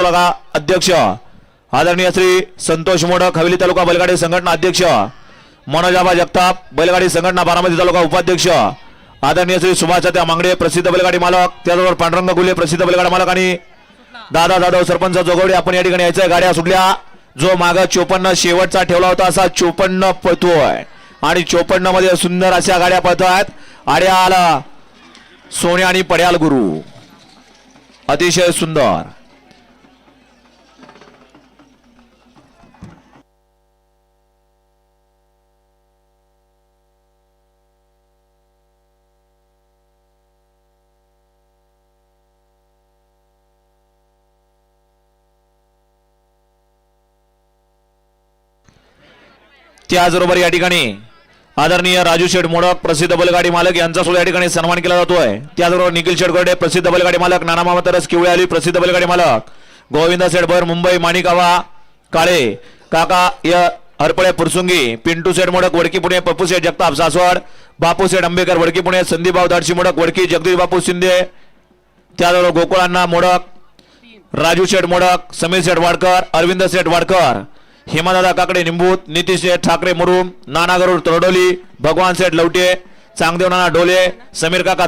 तालुका अध्यक्ष. आदरणीय श्री संतोष मोडक हवेली तालुका बैलगाडी संघटना अध्यक्ष. मनोजाबा जगताप बैलगाडी संघटना बारामती तालुका उपाध्यक्ष. आदरणीय श्री सुभाष त्या मांगडे प्रसिद्ध बैलगाडी मालक. त्याचबरोबर पांडुरंग गुले प्रसिद्ध बैलगाडी मालक आणि दादा जाधव सरपंच जोगवडे. आपण या ठिकाणी यायचंय गाड्या सुटल्या. जो माग चोपन्न शेवटचा ठेवला होता असा चोपन्न पळतोय. आणि चोपन्नमध्ये सुंदर अशा गाड्या पळतायत. आड्याल सोने आणि पड्याल गुरु. अतिशय सुंदर. त्याचबरोबर या ठिकाणी आदरणीय राजू शेठ मोडक प्रसिद्ध बैलगाडी मालक यांचा सुद्धा या ठिकाणी सन्मान केला जातोय. त्याचबरोबर निखिल शेठ प्रसिद्ध बैलगाडी मालक नाना मामतरस किवळे आली प्रसिद्ध बैलगाडी मालक गोविंद शेठ मुंबई माणिकावा काळे काका य हरपळे पुरसुंगी पिंटू शेठ मोडक वडकी पुणे पप्पू शेठ जगताप सासवड बापू शेठ आंबेकर वडकी पुणे संदीपभाऊ दाडशी मोडक वडकी जगदीश बापू शिंदे त्याचबरोबर गोकुळांना मोडक राजू शेठ मोडक समीर शेठ वाडकर अरविंद शेठ वाडकर हेमादादा काकडे निंबूत नितीश शेठ ठाकरे मुरुम नाना गरुड तरडोली भगवान सेठ लवटे चांगदेव नाना डोले समीर काका